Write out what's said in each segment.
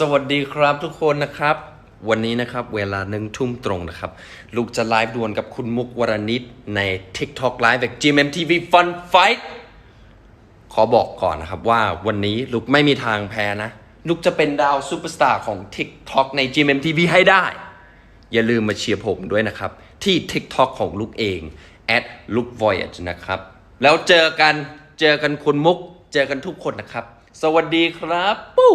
สวัสดีครับทุกคนนะครับ วันนี้นะครับเวลาหนึ่งทุ่มตรงนะครับ ลูกจะไลฟ์ดวลกับคุณมุกวรณิตใน TikTok Live แบบ GMMTV Fun Fight ขอบอกก่อนนะครับว่าวันนี้ลูกไม่มีทางแพ้นะ ลูกจะเป็นดาวซูเปอร์สตาร์ของ TikTok ใน GMMTV ให้ได้ อย่าลืมมาเชียร์ผมด้วยนะครับ ที่ TikTok ของลูกเอง @look voyage นะครับ แล้วเจอกันเจอกันคุณมุก เจอกันทุกคนนะครับ สวัสดีครับปุ๊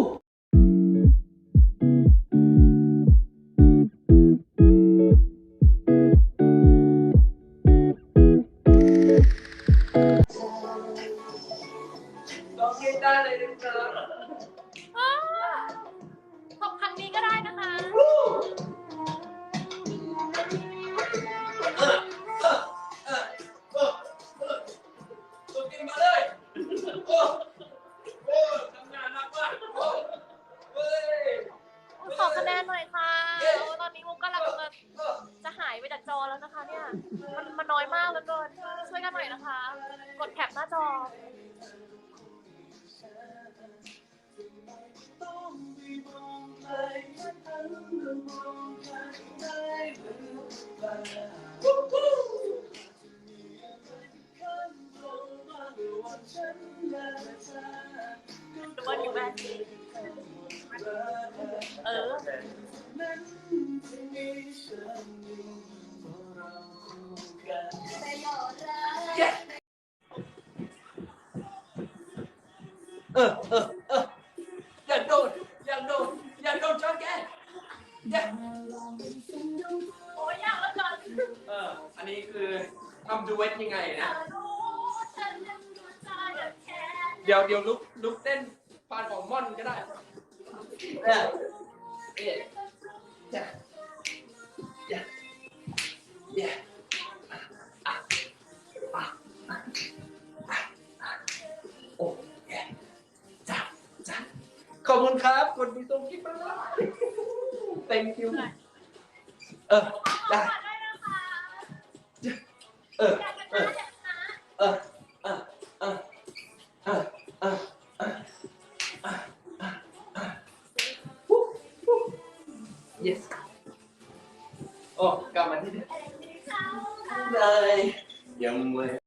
ตกครั้งนี้ก็ได้นะคะขอคะแนนหน่อยค่ะโอ้ตอนนี้มุกกำลังจะจะหายไปจากจอแล้วนะคะเนี่ย มันมันน้อยมากเหลือเกินช่วยกันหน่อยนะคะ กดแคปหน้าจอ เออ เออ เออ โอ้ยยากแล้วกันเออ อันนี้คือทำดูเวทยังไงนะ เดี๋ยวเดี๋ยวลุกลุกเต้นปานของม่อนก็ได้เออเอ๊ะจ้ะจ้ะเย้อะอะอะอะอะโอ้เย้จ้ะจ้ะขอบคุณครับคนที่ส่งคลิปมาแล้ว thank you เออได้เออเออเออเออเออเออเออเออ yes โอ้กลับมาที่เดิมเลยยังไม่